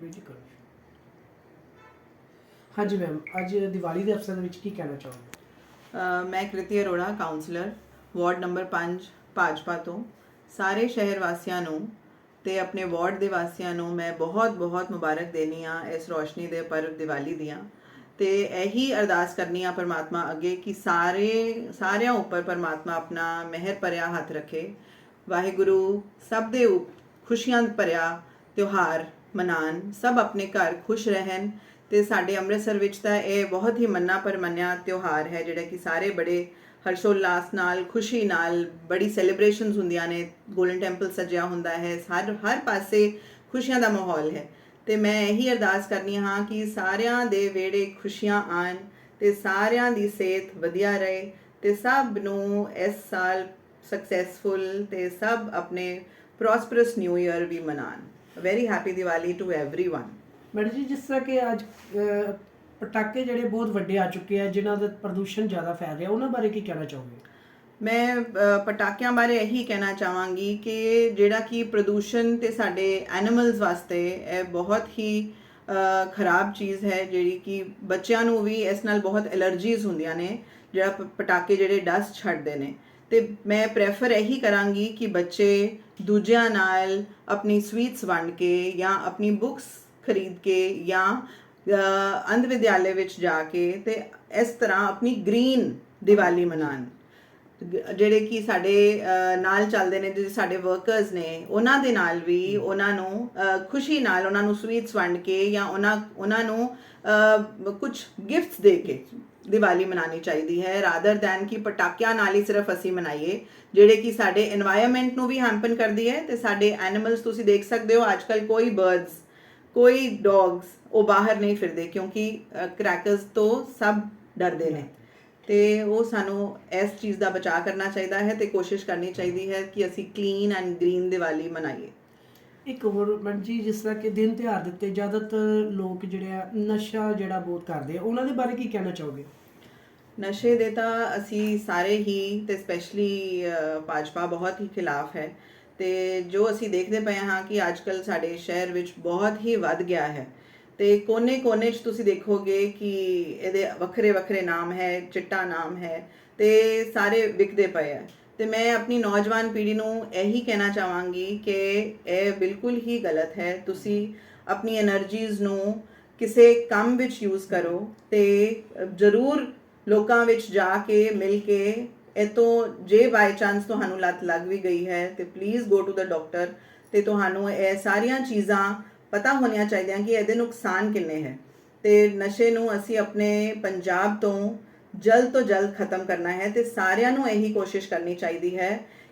ਬੇਜੀ ਕਰੋ ਹਾਂਜੀ ਮੈਮ ਅੱਜ ਦੀਵਾਲੀ ਦੇ ਅਵਸਰ ਦੇ ਵਿੱਚ ਕੀ ਕਹਿਣਾ ਚਾਹੋਗੇ? ਅ, ਮੈਂ Kriti Arora councillor ward number 5 Bhajpa ਤੋਂ। ਸਾਰੇ ਸ਼ਹਿਰ ਵਾਸੀਆਂ ਨੂੰ ਤੇ ਆਪਣੇ ਵਾਰਡ ਦੇ ਵਾਸੀਆਂ ਨੂੰ ਮੈਂ ਬਹੁਤ-ਬਹੁਤ ਮੁਬਾਰਕ ਦੇਣੀ ਆ ਇਸ ਰੋਸ਼ਨੀ ਦੇ ਪਰਵ ਦੀਵਾਲੀ ਦੀਆਂ। ਤੇ ਇਹੀ ਅਰਦਾਸ ਕਰਨੀ ਆ ਪਰਮਾਤਮਾ ਅੱਗੇ ਕਿ ਸਾਰੇ ਸਾਰਿਆਂ ਉੱਪਰ ਪਰਮਾਤਮਾ ਆਪਣਾ ਮਿਹਰ ਭਰਿਆ ਹੱਥ ਰੱਖੇ। ਵਾਹਿਗੁਰੂ ਸਭ ਦੇ ਉਪ- ਖੁਸ਼ੀਆਂ ਭਰਿਆ ਤਿਉਹਾਰ ਮਨਾਣ ਸਭ ਆਪਣੇ ਘਰ ਖੁਸ਼ ਰਹਿਣ ਤੇ ਸਾਡੇ ਅੰਮ੍ਰਿਤਸਰ ਵਿੱਚ ਤਾਂ ਇਹ ਬਹੁਤ ਹੀ ਮੰਨਾ ਪਰਮੰਨਿਆ ਤਿਉਹਾਰ ਹੈ, ਜਿਹੜਾ ਕਿ ਸਾਰੇ ਬੜੇ ਹਰਸ਼ੋਲਾਸ ਨਾਲ, ਖੁਸ਼ੀ ਨਾਲ, ਬੜੀ ਸੈਲੀਬ੍ਰੇਸ਼ਨਸ ਹੁੰਦੀਆਂ ਨੇ। ਗੋਲਡਨ ਟੈਂਪਲ ਸਜਿਆ ਹੁੰਦਾ ਹੈ, ਹਰ ਹਰ ਪਾਸੇ ਖੁਸ਼ੀਆਂ ਦਾ ਮਾਹੌਲ ਹੈ। ਤੇ ਮੈਂ ਇਹੀ ਅਰਦਾਸ ਕਰਨੀ ਹਾਂ ਕਿ ਸਾਰਿਆਂ ਦੇ ਵਿਹੜੇ ਖੁਸ਼ੀਆਂ ਆਣ ਤੇ ਸਾਰਿਆਂ ਦੀ ਸਿਹਤ ਵਧੀਆ ਰਹੇ ਤੇ ਸਭ ਨੂੰ ਇਸ ਸਾਲ ਸਕਸੈਸਫੁਲ ਤੇ ਸਭ ਆਪਣੇ ਪ੍ਰੋਸਪਰਸ ਨਿਊ ਇਅਰ ਵੀ ਮਨਾਣ। A very happy Diwali to everyone. Madam ji ਜਿਸ ਤਰ੍ਹਾਂ ਕਿ ਅੱਜ ਅਹ, ਪਟਾਕੇ ਜਿਹੜੇ ਬਹੁਤ ਵੱਡੇ ਆ ਚੁੱਕੇ ਆ ਜਿਨ੍ਹਾਂ ਦਾ ਪ੍ਰਦੂਸ਼ਣ ਜ਼ਿਆਦਾ ਫੈਲ ਰਿਹਾ ਉਹਨਾਂ ਬਾਰੇ ਕੀ ਕਹਿਣਾ ਚਾਹੋਗੇ ਮੈਂ ਅ, ਪਟਾਕਿਆਂ ਬਾਰੇ ਇਹੀ ਕਹਿਣਾ ਚਾਹਾਂਗੀ ਕਿ ਜਿਹੜਾ ਕਿ ਪ੍ਰਦੂਸ਼ਣ ਤੇ ਸਾਡੇ ਐਨੀਮਲਸ ਵਾਸਤੇ ਇਹ ਬਹੁਤ ਹੀ ਅ, ਖਰਾਬ ਚੀਜ਼ ਹੈ ਜਿਹੜੀ ਕਿ ਬੱਚਿਆਂ ਨੂੰ ਵੀ ਇਸ ਨਾਲ ਬਹੁਤ ਐਲਰਜੀਜ਼ ਹੁੰਦੀਆਂ ਨੇ ਜਿਹੜਾ ਪ- ਪਟਾਕੇ ਜਿਹੜੇ ਡਸਟ ਛੱਡਦੇ ਨੇ ਤੇ ਮੈਂ ਪ੍ਰੈਫਰ ਇਹੀ ਕਰਾਂਗੀ ਕਿ ਬੱਚੇ ਦੂਜਿਆਂ ਨਾਲ ਆਪਣੀ ਸਵੀਟਸ ਵੰਡ ਕੇ ਜਾਂ ਆਪਣੀ ਬੁੱਕਸ ਖਰੀਦ ਕੇ ਜਾਂ ਅੰਧ ਵਿਦਿਆਲੇ ਵਿੱਚ ਜਾ ਕੇ ਤੇ ਇਸ ਤਰ੍ਹਾਂ ਆਪਣੀ ਗ੍ਰੀਨ ਦੀਵਾਲੀ ਮਨਾਉਣ ਜਿਹੜੇ ਕਿ ਸਾਡੇ ਨਾਲ ਚੱਲਦੇ ਨੇ ਜਿਹੜੇ ਸਾਡੇ ਵਰਕਰਸ ਨੇ ਉਹਨਾਂ ਦੇ ਨਾਲ ਵੀ ਉਹਨਾਂ ਨੂੰ ਖੁਸ਼ੀ ਨਾਲ ਉਹਨਾਂ ਨੂੰ ਸਵੀਟਸ ਵੰਡ ਕੇ ਜਾਂ ਉਹਨਾਂ ਉਹਨਾਂ ਨੂੰ ਕੁਝ ਗਿਫਟਸ ਦੇ ਕੇ ਦੀਵਾਲੀ ਮਨਾਣੀ ਚਾਹੀਦੀ ਹੈ ਰਾਦਰ ਦੈਨ ਕਿ ਪਟਾਕਿਆਂ ਨਾਲ ਹੀ ਸਿਰਫ ਅਸੀਂ ਮਨਾਈਏ ਜਿਹੜੇ ਕਿ ਸਾਡੇ এনवायरमेंट ਨੂੰ ਵੀ ਹੈਂਪਨ ਕਰਦੀ ਹੈ ਤੇ ਸਾਡੇ ਐਨੀਮਲਸ ਤੁਸੀਂ ਦੇਖ ਸਕਦੇ ਹੋ ਅੱਜਕੱਲ ਕੋਈ ਬਰਡਸ ਕੋਈ ਡੌਗਸ ਉਹ ਬਾਹਰ ਨਹੀਂ ਫਿਰਦੇ ਕਿਉਂਕਿ ਕ੍ਰੈਕਰਸ ਤੋਂ ਸਭ ਡਰਦੇ ਨੇ। ਤੇ ਉਹ ਸਾਨੂੰ ਇਸ ਚੀਜ਼ ਦਾ ਬਚਾਅ ਕਰਨਾ ਚਾਹੀਦਾ ਹੈ ਤੇ ਕੋਸ਼ਿਸ਼ ਕਰਨੀ ਚਾਹੀਦੀ ਹੈ ਕਿ ਅਸੀਂ ਕਲੀਨ ਐਂਡ ਗ੍ਰੀਨ ਦੀਵਾਲੀ ਮਨਾਈਏ। ਇੱਕ ਹੋਰ ਮੈਡਮ ਜੀ ਜਿਸ ਤਰ੍ਹਾਂ ਕਿ ਦਿਨ ਤਿਉਹਾਰ ਦੇ ਉੱਤੇ ਜ਼ਿਆਦਾਤਰ ਲੋਕ ਜਿਹੜੇ ਆ ਨਸ਼ਾ ਜਿਹੜਾ ਬਹੁਤ ਕਰਦੇ ਆ ਉਹਨਾਂ ਦੇ ਬਾਰੇ ਕੀ ਕਹਿਣਾ ਚਾਹੋਗੇ? ਨਸ਼ੇ ਦੇ ਤਾਂ ਅਸੀਂ ਸਾਰੇ ਹੀ ਤੇ ਸਪੈਸ਼ਲੀ ਭਾਜਪਾ ਬਹੁਤ ਹੀ ਖਿਲਾਫ ਹੈ ਤੇ ਜੋ ਅਸੀਂ ਦੇਖਦੇ ਪਏ ਹਾਂ ਕਿ ਅੱਜਕੱਲ ਸਾਡੇ ਸ਼ਹਿਰ ਵਿੱਚ ਬਹੁਤ ਹੀ ਵੱਧ ਗਿਆ ਹੈ। ਤੇ ਕੋਨੇ-ਕੋਨੇ 'ਚ ਤੁਸੀਂ ਦੇਖੋਗੇ ਕਿ ਇਹਦੇ ਵੱਖਰੇ-ਵੱਖਰੇ ਨਾਮ ਹੈ, ਚਿੱਟਾ ਨਾਮ ਹੈ ਤੇ ਸਾਰੇ ਵਿਕਦੇ ਪਏ ਆ। ਤੇ ਮੈਂ ਆਪਣੀ ਨੌਜਵਾਨ ਪੀੜ੍ਹੀ ਨੂੰ ਇਹੀ ਕਹਿਣਾ ਚਾਹਾਂਗੀ ਕਿ ਇਹ ਬਿਲਕੁਲ ਹੀ ਗਲਤ ਹੈ। ਤੁਸੀਂ ਆਪਣੀ એનર્ਜੀਜ਼ ਨੂੰ ਕਿਸੇ ਕੰਮ ਵਿੱਚ ਯੂਜ਼ ਕਰੋ ਤੇ ਜ਼ਰੂਰ ਲੋਕਾਂ ਵਿੱਚ ਜਾ ਕੇ ਮਿਲ ਕੇ ਇਹ ਤੋਂ ਜੇ ਬਾਈ ਚਾਂਸ ਤੁਹਾਨੂੰ ਲੱਤ ਲੱਗ ਵੀ ਗਈ ਹੈ ਤੇ please go to the doctor ਤੇ ਤੁਹਾਨੂੰ ਇਹ ਸਾਰੀਆਂ ਚੀਜ਼ਾਂ ਪਤਾ ਹੋਣੀਆਂ ਚਾਹੀਦੀਆਂ ਕਿ ਇਹਦੇ ਨੁਕਸਾਨ ਕਿੰਨੇ ਹੈ। ਤੇ ਨਸ਼ੇ ਨੂੰ ਅਸੀਂ ਆਪਣੇ ਪੰਜਾਬ ਤੋਂ ਜਲਦ ਤੋਂ ਜਲਦ ਖਤਮ ਕਰਨਾ ਹੈ ਤੇ ਸਾਰਿਆਂ ਨੂੰ ਇਹੀ ਕੋਸ਼ਿਸ਼ ਕਰਨੀ ਚਾਹੀਦੀ ਹੈ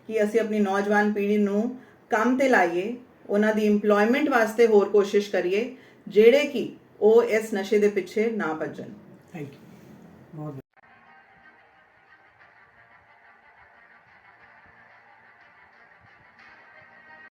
ਕਿ ਅਸੀਂ ਆਪਣੀ ਨੌਜਵਾਨ ਪੀੜ੍ਹੀ ਨੂੰ ਕੰਮ ਤੇ ਲਾਈਏ, ਉਹਨਾਂ ਦੀ EMPLOYMENT ਵਾਸਤੇ ਹੋਰ ਕੋਸ਼ਿਸ਼ ਕਰੀਏ, ਜਿਹੜੇ ਕਿ ਉਹ ਇਸ ਨਸ਼ੇ ਦੇ ਪਿੱਛੇ ਨਾ ਭੱਜਣ। Thank you